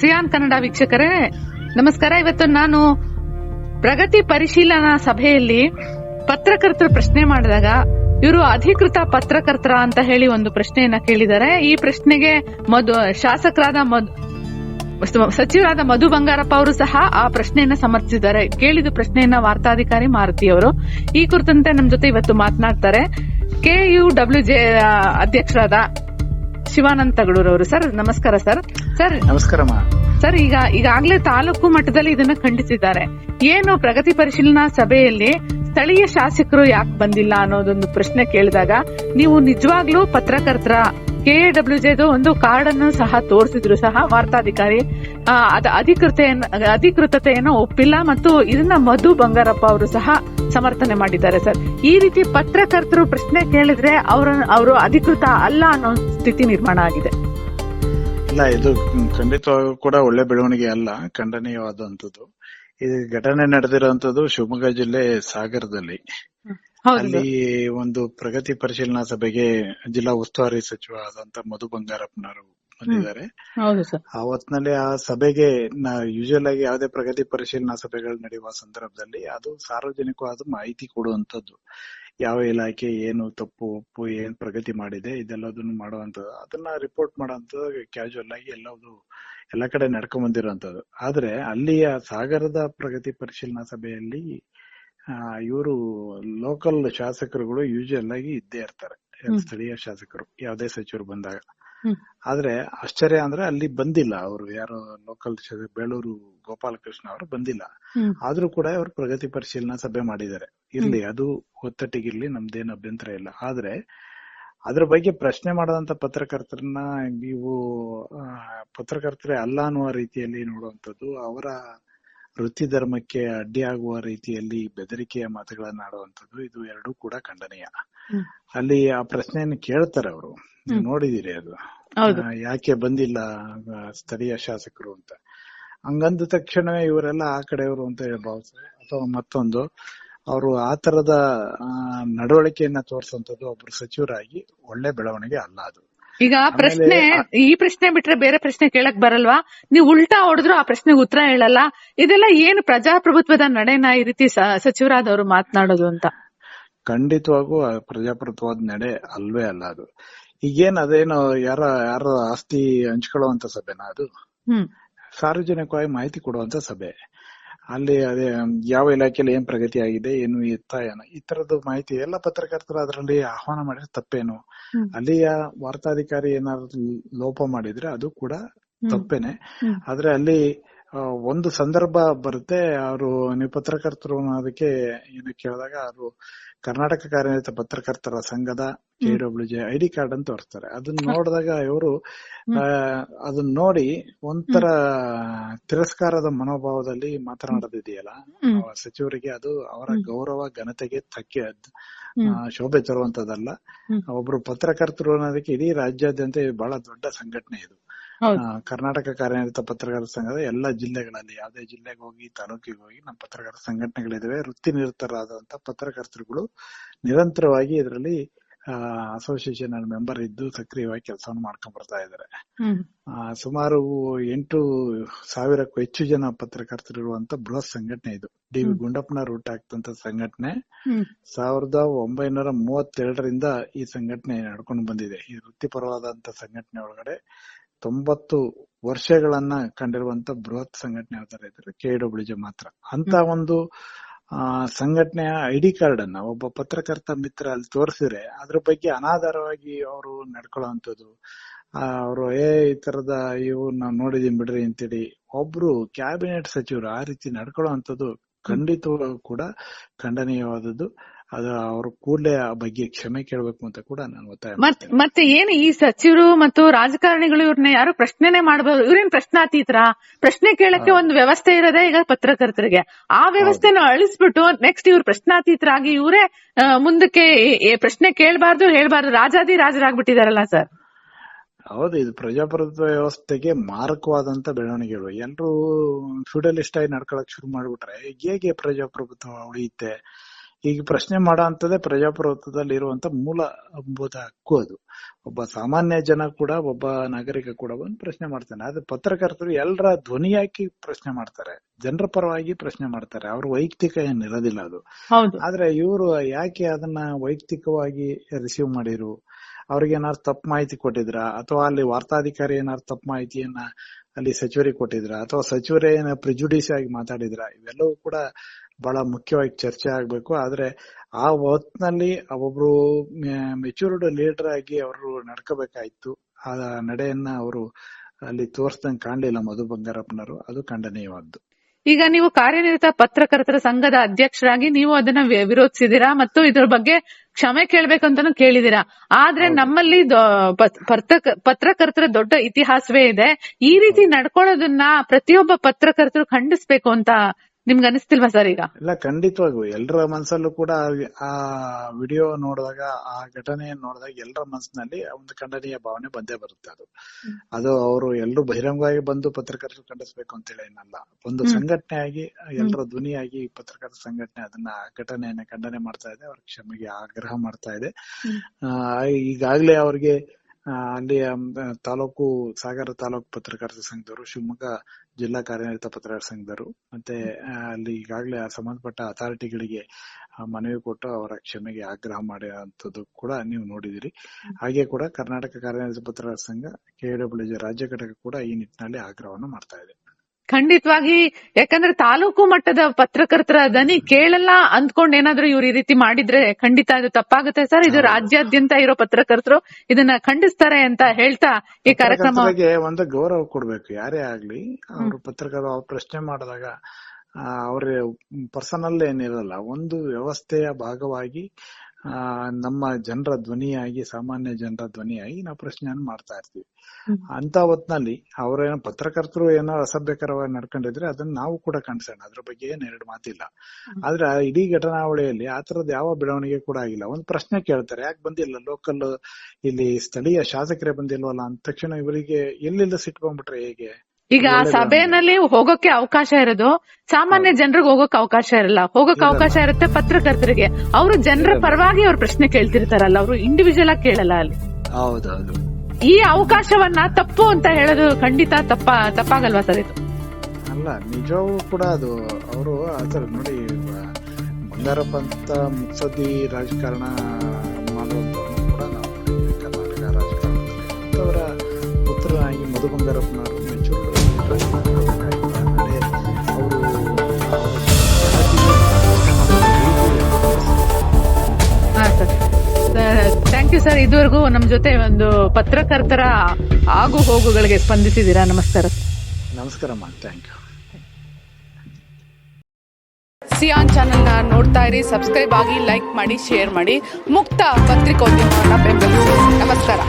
Xi'an Kannada ವೀಕ್ಷಕರೇ, ನಮಸ್ಕಾರ. ಇವತ್ತು ನಾನು ಪ್ರಗತಿ ಪರಿಶೀಲನಾ ಸಭೆಯಲ್ಲಿ ಪತ್ರಕರ್ತರು ಪ್ರಶ್ನೆ ಮಾಡಿದಾಗ ಇವರು ಅಧಿಕೃತ ಪತ್ರಕರ್ತರ ಅಂತ ಹೇಳಿ ಒಂದು ಪ್ರಶ್ನೆಯನ್ನ ಕೇಳಿದ್ದಾರೆ. ಈ ಪ್ರಶ್ನೆಗೆ ಮಧು, ಶಾಸಕರಾದ ಮಧು ಸಚಿವರಾದ ಮಧು ಬಂಗಾರಪ್ಪ ಅವರು ಸಹ ಆ ಪ್ರಶ್ನೆಯನ್ನ ಸಮರ್ಥಿಸಿದ್ದಾರೆ. ಕೇಳಿದ ಪ್ರಶ್ನೆಯನ್ನ ವಾರ್ತಾಧಿಕಾರಿ ಮಾರುತಿ ಅವರು. ಈ ಕುರಿತಂತೆ ನಮ್ಮ ಜೊತೆ ಇವತ್ತು ಮಾತನಾಡ್ತಾರೆ ಕೆಯು ಡಬ್ಲ್ಯೂ ಜೆ ಅಧ್ಯಕ್ಷರಾದ ಶಿವಾನಂದ ತಗಡೂರ್ ಅವರು ಸರ್, ನಮಸ್ಕಾರ ಸರ್. ಸರ್ ನಮಸ್ಕಾರಮ್ಮ ಸರ್, ಈಗ ಈಗಾಗಲೇ ತಾಲೂಕು ಮಟ್ಟದಲ್ಲಿ ಇದನ್ನ ಖಂಡಿಸಿದ್ದಾರೆ. ಏನು ಪ್ರಗತಿ ಪರಿಶೀಲನಾ ಸಭೆಯಲ್ಲಿ ಸ್ಥಳೀಯ ಶಾಸಕರು ಯಾಕೆ ಬಂದಿಲ್ಲ ಅನ್ನೋದೊಂದು ಪ್ರಶ್ನೆ ಕೇಳಿದಾಗ, ನೀವು ನಿಜವಾಗ್ಲೂ ಪತ್ರಕರ್ತರ ಕೆ ಡಬ್ಲ್ಯೂ ಜೆದು ಒಂದು ಕಾರ್ಡ್ ಅನ್ನು ಸಹ ತೋರಿಸಿದ್ರು ಸಹ ವಾರ್ತಾಧಿಕಾರಿ. ಅದ ಅಧಿಕೃತೆಯನ್ನು, ಅಧಿಕೃತತೆಯನ್ನು ಒಪ್ಪಿಲ್ಲ ಮತ್ತು ಇದನ್ನ ಮಧು ಬಂಗಾರಪ್ಪ ಅವರು ಸಹ ಸಮರ್ಥನೆ ಮಾಡಿದ್ದಾರೆ ಸರ್. ಈ ರೀತಿ ಪತ್ರಕರ್ತರು ಪ್ರಶ್ನೆ ಕೇಳಿದ್ರೆ ಅವರ, ಅವರು ಅಧಿಕೃತ ಅಲ್ಲ ಅನ್ನೋ ಸ್ಥಿತಿ ನಿರ್ಮಾಣ ಆಗಿದೆ. ಇಲ್ಲ ಇದು ಖಂಡಿತವಾಗೂ ಕೂಡ ಒಳ್ಳೆ ಬೆಳವಣಿಗೆ ಅಲ್ಲ. ಖಂಡನೀಯವಾದಂತದ್ದು ಇದು ಘಟನೆ ನಡೆದಿರುವಂತದ್ದು ಶಿವಮೊಗ್ಗ ಜಿಲ್ಲೆ ಸಾಗರದಲ್ಲಿ. ಅಲ್ಲಿ ಒಂದು ಪ್ರಗತಿ ಪರಿಶೀಲನಾ ಸಭೆಗೆ ಜಿಲ್ಲಾ ಉಸ್ತುವಾರಿ ಸಚಿವ ಆದಂತ ಮಧು ಬಂಗಾರಪ್ಪನವರು ಬಂದಿದ್ದಾರೆ. ಆ ಹೊತ್ನಲ್ಲಿ ಆ ಸಭೆಗೆ ಯೂಶುವಲ್ ಆಗಿ ಯಾವುದೇ ಪ್ರಗತಿ ಪರಿಶೀಲನಾ ಸಭೆಗಳು ನಡೆಯುವ ಸಂದರ್ಭದಲ್ಲಿ ಅದು ಸಾರ್ವಜನಿಕವಾದ ಮಾಹಿತಿ ಕೊಡುವಂತದ್ದು ಯಾವ ಇಲಾಖೆ ಏನು ತಪ್ಪು ಒಪ್ಪು ಏನ್ ಪ್ರಗತಿ ಮಾಡಿದೆ ಇದೆಲ್ಲದನ್ನು ಮಾಡುವಂತದ್ದು ಅದನ್ನ ರಿಪೋರ್ಟ್ ಮಾಡುವಂತದ್ದು ಕ್ಯಾಶುವಲ್ ಆಗಿ ಎಲ್ಲವುದು ಎಲ್ಲ ಕಡೆ ನಡ್ಕೊಂಡ್ ಬಂದಿರುವಂತದ್ದು ಆದ್ರೆ ಅಲ್ಲಿಯ ಸಾಗರದ ಪ್ರಗತಿ ಪರಿಶೀಲನಾ ಸಭೆಯಲ್ಲಿ ಇವರು ಲೋಕಲ್ ಶಾಸಕರುಗಳು ಯೂಶುವಲ್ ಆಗಿ ಇದ್ದೇ ಇರ್ತಾರೆ. ಸ್ಥಳೀಯ ಶಾಸಕರು ಯಾವುದೇ ಸಚಿವರು ಬಂದಾಗ. ಆದ್ರೆ ಆಶ್ಚರ್ಯ ಅಂದ್ರೆ ಅಲ್ಲಿ ಬಂದಿಲ್ಲ ಅವರು ಯಾರು ಲೋಕಲ್ ಬೇಳೂರು ಗೋಪಾಲಕೃಷ್ಣ ಅವರು ಬಂದಿಲ್ಲ. ಆದ್ರೂ ಕೂಡ ಅವರು ಪ್ರಗತಿ ಪರಿಶೀಲನಾ ಸಭೆ ಮಾಡಿದ್ದಾರೆ. ಇರ್ಲಿ ಅದು ಒತ್ತಟ್ಟಿಗಿರ್ಲಿ ನಮ್ದೇನು ಅಭ್ಯಂತರ ಇಲ್ಲ. ಆದ್ರೆ ಅದ್ರ ಬಗ್ಗೆ ಪ್ರಶ್ನೆ ಮಾಡದಂತ ಪತ್ರಕರ್ತರನ್ನ ನೀವು ಪತ್ರಕರ್ತರೇ ಅಲ್ಲ ಅನ್ನುವ ರೀತಿಯಲ್ಲಿ ನೋಡುವಂತದ್ದು ಅವರ ವೃತ್ತಿ ಧರ್ಮಕ್ಕೆ ಅಡ್ಡಿಯಾಗುವ ರೀತಿಯಲ್ಲಿ ಬೆದರಿಕೆಯ ಮಾತುಗಳನ್ನ ಆಡುವಂತದ್ದು ಇದು ಎರಡೂ ಕೂಡ ಖಂಡನೀಯ. ಅಲ್ಲಿ ಆ ಪ್ರಶ್ನೆಯನ್ನು ಕೇಳ್ತಾರೆ ಅವರು. ನೀವು ನೋಡಿದಿರಿ ಅದು. ಹೌದು. ಯಾಕೆ ಬಂದಿಲ್ಲ ಸ್ಥಳೀಯ ಶಾಸಕರು ಅಂತ. ಹಂಗಂದ ತಕ್ಷಣವೇ ಇವರೆಲ್ಲ ಆ ಕಡೆಯವರು ಅಂತ ಹೇಳ್ಬಹುದು ಅಥವಾ ಮತ್ತೊಂದು ಅವರು ಆ ತರದ ನಡವಳಿಕೆಯನ್ನ ತೋರಿಸುವಂತದ್ದು ಒಬ್ರು ಸಚಿವರಾಗಿ ಒಳ್ಳೆ ಬೆಳವಣಿಗೆ ಅಲ್ಲ ಅದು. ಈಗ ಪ್ರಶ್ನೆ ಈ ಪ್ರಶ್ನೆ ಬಿಟ್ರೆ ಬೇರೆ ಪ್ರಶ್ನೆ ಕೇಳಕ್ ಬರಲ್ವಾ? ನೀವು ಉಲ್ಟಾ ಹೊಡೆದ್ರು ಆ ಪ್ರಶ್ನೆಗೆ ಉತ್ತರ ಹೇಳಲ್ಲ. ಇದೆಲ್ಲ ಏನು ಪ್ರಜಾಪ್ರಭುತ್ವದ ನಡೆನ ಈ ರೀತಿ ಸಚಿವರಾದವರು ಮಾತನಾಡೋದು ಅಂತ? ಖಂಡಿತವಾಗೂ ಪ್ರಜಾಪ್ರಭುತ್ವದ ನಡೆ ಅಲ್ವೇ ಅಲ್ಲ ಅದು. ಈಗೇನ್ ಅದೇನು ಯಾರ ಯಾರ ಆಸ್ತಿ ಹಂಚ್ಕೊಳ್ಳುವಂತ ಸಭೆನಾ ಅದು? ಸಾರ್ವಜನಿಕವಾಗಿ ಮಾಹಿತಿ ಕೊಡುವಂತ ಸಭೆ. ಅಲ್ಲಿ ಅದೇ ಯಾವ ಇಲಾಖೆಯಲ್ಲಿ ಏನ್ ಪ್ರಗತಿ ಆಗಿದೆ ಏನು ಇತ್ತ ಏನೋ ಈ ತರದ ಮಾಹಿತಿ ಎಲ್ಲ ಪತ್ರಕರ್ತರು ಅದರಲ್ಲಿ ಆಹ್ವಾನ ಮಾಡಿದ್ರೆ ತಪ್ಪೇನು? ಅಲ್ಲಿಯ ವಾರ್ತಾಧಿಕಾರಿ ಏನಾದ್ರು ಲೋಪ ಮಾಡಿದ್ರೆ ಅದು ಕೂಡ. ತಪ್ಪೇನೆ. ಆದ್ರೆ ಅಲ್ಲಿ ಒಂದು ಸಂದರ್ಭ ಬರುತ್ತೆ. ಅವರು ನೀವು ಪತ್ರಕರ್ತರು ಅದಕ್ಕೆ ಏನು ಕೇಳಿದಾಗ ಅವರು ಕರ್ನಾಟಕ ಕಾರ್ಯನಿರತ ಪತ್ರಕರ್ತರ ಸಂಘದ ಕೆಡಬ್ಲ್ಯೂ ಜೆ ಐಡಿ ಕಾರ್ಡ್ ಅಂತ ತೋರಿಸ್ತಾರೆ ಅದನ್ನ ನೋಡಿದಾಗ ಇವರು ಅದನ್ನ ನೋಡಿ ಒಂಥರ ತಿರಸ್ಕಾರದ ಮನೋಭಾವದಲ್ಲಿ ಮಾತನಾಡೋದಿದೆಯಲ್ಲ? ಸಚಿವರಿಗೆ ಅದು ಅವರ ಗೌರವ ಘನತೆಗೆ ತಕ್ಕೆ. ಶೋಭೆ ತರುವಂತದಲ್ಲ. ಒಬ್ರು ಪತ್ರಕರ್ತರು ಅನ್ನೋದಕ್ಕೆ ಇಡೀ ರಾಜ್ಯಾದ್ಯಂತ ಬಹಳ ದೊಡ್ಡ ಸಂಘಟನೆ ಇದು. ಕರ್ನಾಟಕ ಕಾರ್ಯನಿರತ ಪತ್ರಕರ್ತರ ಸಂಘದ ಎಲ್ಲಾ ಜಿಲ್ಲೆಗಳಲ್ಲಿ ಯಾವುದೇ ಜಿಲ್ಲೆಗೆ ಹೋಗಿ ತಾಲೂಕಿಗೆ ಹೋಗಿ ನಮ್ಮ ಪತ್ರಕರ್ತರ ಸಂಘಟನೆಗಳಿದಾವೆ ವೃತ್ತಿ ನಿರತರಾದಂತಹ ಪತ್ರಕರ್ತರುಗಳು ನಿರಂತರವಾಗಿ ಇದರಲ್ಲಿ ಅಸೋಸಿಯೇಷನ್ ಮೆಂಬರ್ ಇದ್ದು ಸಕ್ರಿಯವಾಗಿ ಕೆಲಸವನ್ನು ಮಾಡ್ಕೊಂಡ್ ಬರ್ತಾ ಇದ್ದಾರೆ. ಆ, ಸುಮಾರು ಎಂಟು ಸಾವಿರಕ್ಕೂ ಹೆಚ್ಚು ಜನ ಪತ್ರಕರ್ತರು ಇರುವಂತ ಬೃಹತ್ ಸಂಘಟನೆ ಇದು. ಡಿ ವಿ ಗುಂಡಪ್ಪನ ರೂಟ್ ಆಗ್ತಂತ ಸಂಘಟನೆ. ಸಾವಿರದ ಒಂಬೈನೂರ ಮೂವತ್ತೆರಡರಿಂದ ಈ ಸಂಘಟನೆ ನಡ್ಕೊಂಡು ಬಂದಿದೆ. ಈ ವೃತ್ತಿಪರವಾದಂತ ಸಂಘಟನೆ ಒಳಗಡೆ ತೊಂಬತ್ತು ವರ್ಷಗಳನ್ನ ಕಂಡಿರುವಂತ ಬೃಹತ್ ಸಂಘಟನೆ ಯಾವ್ದಾರ ಇದ್ರೆ ಕೆಡಬ್ಲ್ಯೂಜೆ ಮಾತ್ರ. ಅಂತ ಒಂದು ಆ ಸಂಘಟನೆಯ ಐಡಿ ಕಾರ್ಡ್ ಅನ್ನ ಒಬ್ಬ ಪತ್ರಕರ್ತ ಮಿತ್ರ ಅಲ್ಲಿ ತೋರಿಸಿದ್ರೆ ಅದ್ರ ಬಗ್ಗೆ ಅನಾಧಾರವಾಗಿ ಅವರು ನಡ್ಕೊಳ್ಳುವಂಥದ್ದು ಅವರು ಏ ಈ ತರದ ಇವು ನಾವು ನೋಡಿದೀನಿ ಬಿಡ್ರಿ ಅಂತೇಳಿ ಒಬ್ರು ಕ್ಯಾಬಿನೆಟ್ ಸಚಿವರು ಆ ರೀತಿ ನಡ್ಕೊಳ್ಳುವಂಥದ್ದು ಖಂಡಿತವಾಗೂ ಕೂಡ ಖಂಡನೀಯವಾದದ್ದು. ಅದು ಅವ್ರ ಕೂಡಲೇ ಆ ಬಗ್ಗೆ ಕ್ಷಮೆ ಕೇಳಬೇಕು ಅಂತ ಕೂಡ ನಾನು ಒತ್ತಾಯ ಮತ್ ಮತ್ತೆ ಏನು ಈ ಸಚಿವರು ಮತ್ತು ರಾಜಕಾರಣಿಗಳು ಇವ್ರನ್ನ ಯಾರು ಪ್ರಶ್ನೆನೆ ಮಾಡಬಹುದು ಇವ್ರೇನ್ ಪ್ರಶ್ನಾತೀತರ? ಪ್ರಶ್ನೆ ಕೇಳಕ್ಕೆ ಒಂದು ವ್ಯವಸ್ಥೆ ಇರೋದೇ ಈಗ ಪತ್ರಕರ್ತರಿಗೆ. ಆ ವ್ಯವಸ್ಥೆನ ಅಳಿಸ್ಬಿಟ್ಟು ನೆಕ್ಸ್ಟ್ ಇವ್ರು ಪ್ರಶ್ನಾತೀತರಾಗಿ ಇವರೇ ಮುಂದಕ್ಕೆ ಪ್ರಶ್ನೆ ಕೇಳಬಾರ್ದು ಹೇಳ್ಬಾರ್ದು. ರಾಜಾದಿ ರಾಜರಾಗ್ಬಿಟ್ಟಿದಾರಲ್ಲ ಸರ್. ಹೌದು ಇದು ಪ್ರಜಾಪ್ರಭುತ್ವ ವ್ಯವಸ್ಥೆಗೆ ಮಾರಕವಾದಂತ ಬೆಳವಣಿಗೆಗಳು. ಎಲ್ರು ಫ್ಯೂಡಲಿಸ್ಟ್ ಆಗಿ ನಡ್ಕೊಳಕ್ ಶುರು ಮಾಡ್ಬಿಟ್ರೆ ಹೇಗೆ ಪ್ರಜಾಪ್ರಭುತ್ವ ಉಳಿಯುತ್ತೆ? ಈಗ ಪ್ರಶ್ನೆ ಮಾಡೋ ಅಂತದೇ ಪ್ರಜಾಪ್ರಭುತ್ವದಲ್ಲಿ ಇರುವಂತ ಮೂಲಭೂತ ಹಕ್ಕು ಅದು. ಒಬ್ಬ ಸಾಮಾನ್ಯ ಜನ ಕೂಡ ಒಬ್ಬ ನಾಗರಿಕ ಕೂಡ ಬಂದು ಪ್ರಶ್ನೆ ಮಾಡ್ತಾನೆ. ಆದ್ರೆ ಪತ್ರಕರ್ತರು ಎಲ್ಲರ ಧ್ವನಿ ಹಾಕಿ ಪ್ರಶ್ನೆ ಮಾಡ್ತಾರೆ. ಜನರ ಪರವಾಗಿ ಪ್ರಶ್ನೆ ಮಾಡ್ತಾರೆ. ಅವ್ರ ವೈಯಕ್ತಿಕ ಏನಿರೋದಿಲ್ಲ ಅದು. ಆದ್ರೆ ಇವರು ಯಾಕೆ ಅದನ್ನ ವೈಯಕ್ತಿಕವಾಗಿ ರಿಸೀವ್ ಮಾಡಿರು? ಅವ್ರಿಗೆ ಏನಾದ್ರು ತಪ್ಪು ಮಾಹಿತಿ ಕೊಟ್ಟಿದ್ರ? ಅಥವಾ ಅಲ್ಲಿ ವಾರ್ತಾಧಿಕಾರಿ ಏನಾದ್ರು ತಪ್ಪು ಮಾಹಿತಿಯನ್ನ ಅಲ್ಲಿ ಸಚಿವರಿಗೆ ಕೊಟ್ಟಿದ್ರ? ಅಥವಾ ಸಚಿವರೇ ಏನ ಪ್ರಿಜುಡಿಸ್ ಆಗಿ ಮಾತಾಡಿದ್ರ? ಇವೆಲ್ಲವೂ ಕೂಡ ಬಹಳ ಮುಖ್ಯವಾಗಿ ಚರ್ಚೆ ಆಗ್ಬೇಕು. ಆದ್ರೆ ಆ ಹೊತ್ನಲ್ಲಿ ಒಬ್ರು ಮೆಚೂರ್ಡ್ ಲೀಡರ್ ಆಗಿ ಅವರು ನಡ್ಕೋಬೇಕಾಯ್ತು. ಆ ನಡೆಯನ್ನ ಅವರು ಅಲ್ಲಿ ತೋರ್ಸ್ದಂಗ್ ಕಾಣ್ಲಿಲ್ಲ ಮಧು ಬಂಗಾರಪ್ಪನವರು. ಅದು ಖಂಡನೀಯವಾದ್ದು. ಈಗ ನೀವು ಕಾರ್ಯನಿರತ ಪತ್ರಕರ್ತರ ಸಂಘದ ಅಧ್ಯಕ್ಷರಾಗಿ ನೀವು ಅದನ್ನ ವಿರೋಧಿಸಿದಿರಾ ಮತ್ತು ಇದ್ರ ಬಗ್ಗೆ ಕ್ಷಮೆ ಕೇಳ್ಬೇಕಂತಾನು ಕೇಳಿದಿರಾ ಆದ್ರೆ. ನಮ್ಮಲ್ಲಿ ಪತ್ರಕರ್ತರ ದೊಡ್ಡ ಇತಿಹಾಸವೇ ಇದೆ. ಈ ರೀತಿ ನಡ್ಕೊಳ್ಳೋದನ್ನ ಪ್ರತಿಯೊಬ್ಬ ಪತ್ರಕರ್ತರು ಖಂಡಿಸ್ಬೇಕು ಅಂತ ನಿಮ್ಗೆ ಅನಿಸ್ತಿಲ್ವಾ ಸರ್ ಈಗ? ಇಲ್ಲ ಖಂಡಿತವಾಗೂ ಎಲ್ಲರ ಮನಸ್ಸಲ್ಲೂ ಕೂಡ ಆ ವಿಡಿಯೋ ನೋಡಿದಾಗ ಆ ಘಟನೆಯನ್ನು ನೋಡಿದಾಗ ಎಲ್ಲರ ಮನಸ್ಸಿನಲ್ಲಿ ಒಂದು ಖಂಡನೀಯ ಭಾವನೆ ಬಂದೇ ಬರುತ್ತೆ ಅದು. ಅದು ಅವರು ಎಲ್ಲರೂ ಬಹಿರಂಗವಾಗಿ ಬಂದು ಪತ್ರಕರ್ತರು ಖಂಡಿಸಬೇಕು ಅಂತೇಳಿ ಏನಲ್ಲ. ಒಂದು ಸಂಘಟನೆ ಸಂಘಟನೆಯಾಗಿ ಎಲ್ಲರ ಧ್ವನಿಯಾಗಿ ಪತ್ರಕರ್ತರ ಸಂಘಟನೆ ಅದನ್ನ ಘಟನೆಯನ್ನ ಖಂಡನೆ ಮಾಡ್ತಾ ಇದೆ. ಅವ್ರ ಕ್ಷಮೆಗೆ ಆಗ್ರಹ ಮಾಡ್ತಾ ಇದೆ. ಈಗಾಗಲೇ ಆ, ಈಗಾಗ್ಲೇ ಅವ್ರಿಗೆ ಅಲ್ಲಿ ತಾಲೂಕು ಸಾಗರ ತಾಲೂಕು ಪತ್ರಕರ್ತರ ಸಂಘದವರು ಶಿವಮೊಗ್ಗ ಜಿಲ್ಲಾ ಕಾರ್ಯನಿರತ ಪತ್ರಕರ್ತರ ಸಂಘದವರು ಮತ್ತೆ ಅಲ್ಲಿ ಈಗಾಗಲೇ ಆ ಸಂಬಂಧಪಟ್ಟ ಅಥಾರಿಟಿಗಳಿಗೆ ಮನವಿ ಕೊಟ್ಟು ಅವರ ಕ್ಷಮೆಗೆ ಆಗ್ರಹ ಮಾಡಿರುವಂತದ್ದು ಕೂಡ ನೀವು ನೋಡಿದಿರಿ ಹಾಗೆ ಕೂಡ ಕರ್ನಾಟಕ ಕಾರ್ಯನಿರತ ಪತ್ರಕರ್ತರ ಸಂಘ ಕೆಡಬ್ಲ್ಯೂ ರಾಜ್ಯ ಘಟಕ ಕೂಡ ಈ ನಿಟ್ಟಿನಲ್ಲಿ ಆಗ್ರಹವನ್ನು ಮಾಡ್ತಾ ಇದೆ. ಖಂಡಿತವಾಗಿ ಯಾಕಂದ್ರೆ ತಾಲೂಕು ಮಟ್ಟದ ಪತ್ರಕರ್ತರ ದನಿ ಕೇಳಲ್ಲ ಅಂದ್ಕೊಂಡ್ ಏನಾದ್ರೂ ಇವ್ರು ಈ ರೀತಿ ಮಾಡಿದ್ರೆ ಖಂಡಿತ ಇದು ತಪ್ಪಾಗುತ್ತೆ ಸರ್. ಇದು ರಾಜ್ಯಾದ್ಯಂತ ಇರೋ ಪತ್ರಕರ್ತರು ಇದನ್ನ ಖಂಡಿಸ್ತಾರೆ ಅಂತ ಹೇಳ್ತಾ ಈ ಕಾರ್ಯಕ್ರಮ ಒಂದು ಗೌರವ ಕೊಡ್ಬೇಕು. ಯಾರೇ ಆಗ್ಲಿ ಅವರು ಪತ್ರಕರ್ತರು ಪ್ರಶ್ನೆ ಮಾಡಿದಾಗ ಅವ್ರ ಪರ್ಸನಲ್ ಏನಿರಲ್ಲ ಒಂದು ವ್ಯವಸ್ಥೆಯ ಭಾಗವಾಗಿ ಆ ನಮ್ಮ ಜನರ ಧ್ವನಿಯಾಗಿ ಸಾಮಾನ್ಯ ಜನರ ಧ್ವನಿಯಾಗಿ ನಾವು ಪ್ರಶ್ನೆಯನ್ನು ಮಾಡ್ತಾ ಇರ್ತೀವಿ. ಅಂತ ಹೊತ್ನಲ್ಲಿ ಅವ್ರೇನೋ ಪತ್ರಕರ್ತರು ಏನೋ ಅಸಭ್ಯಕರವಾಗಿ ನಡ್ಕೊಂಡಿದ್ರೆ ಅದನ್ನ ನಾವು ಕೂಡ ಕಾಣಿಸೋಣ. ಅದ್ರ ಬಗ್ಗೆ ಏನ್ ಎರಡು ಮಾತಿಲ್ಲ. ಆದ್ರೆ ಇಡೀ ಘಟನಾವಳಿಯಲ್ಲಿ ಆ ತರದ ಯಾವ ಬೆಳವಣಿಗೆ ಕೂಡ ಆಗಿಲ್ಲ. ಒಂದ್ ಪ್ರಶ್ನೆ ಕೇಳ್ತಾರೆ ಯಾಕೆ ಬಂದಿಲ್ಲ? ಲೋಕಲ್ ಇಲ್ಲಿ ಸ್ಥಳೀಯ ಶಾಸಕರೇ ಬಂದಿಲ್ವಲ್ಲ? ಅಂದ ತಕ್ಷಣ ಇವರಿಗೆ ಎಲ್ಲಿಂದ ಸಿಟ್ಕೊಂಡ್ಬಿಟ್ರೆ ಹೇಗೆ? ಈಗ ಆ ಒಳ್ಳೆ ಸಭೆಯಲ್ಲಿ ಹೋಗೋಕೆ ಅವಕಾಶ ಇರೋದು ಸಾಮಾನ್ಯ ಜನರಿಗೆ ಹೋಗೋಕೆ ಅವಕಾಶ ಇರಲ್ಲ. ಹೋಗೋಕೆ ಅವಕಾಶ ಇರುತ್ತೆ ಪತ್ರಕರ್ತರಿಗೆ. ಅವರು ಜನರ ಪರವಾಗಿ ಅವ್ರ ಪ್ರಶ್ನೆ ಕೇಳ್ತಿರ್ತಾರಲ್ಲ ಅವರು ಇಂಡಿವಿಜುವಲ್ ಆಗಿ ಕೇಳಲ್ಲ ಅಲ್ಲಿ. ಹೌದೌದು. ಈ ಅವಕಾಶವನ್ನ ತಪ್ಪು ಅಂತ ಹೇಳೋದು ಖಂಡಿತ ತಪ್ಪ ತಪ್ಪಾಗಲ್ವಾ ಸರ್ ಇದು? ಅಲ್ಲ ನಿಜವೂ ಕೂಡ ಅದು ಅವರು ನೋಡಿ ಬಂಗಾರಪ್ಪ ಅಂತ ರಾಜಕಾರಣ ಥ್ಯಾಂಕ್ ಯು ಸರ್. ಇದುವರೆಗೂ ನಮ್ಮ ಜೊತೆ ಒಂದು ಪತ್ರಕರ್ತರ ಆಗು ಹೋಗುಗಳಿಗೆ ಸ್ಪಂದಿಸಿದ್ದೀರಾ? ನಮಸ್ಕಾರ ನಮಸ್ಕಾರ ಥ್ಯಾಂಕ್ ಯು. ಸಿಯಾನ್ ಚಾನೆಲ್ನ ನೋಡ್ತಾ ಇರಿ ಸಬ್ಸ್ಕ್ರೈಬ್ ಆಗಿ ಲೈಕ್ ಮಾಡಿ ಶೇರ್ ಮಾಡಿ. ಮುಕ್ತ ಪತ್ರಿಕೋದ್ಯಮವನ್ನು ಬೆಂಬಲಿಸಿ. ನಮಸ್ಕಾರ.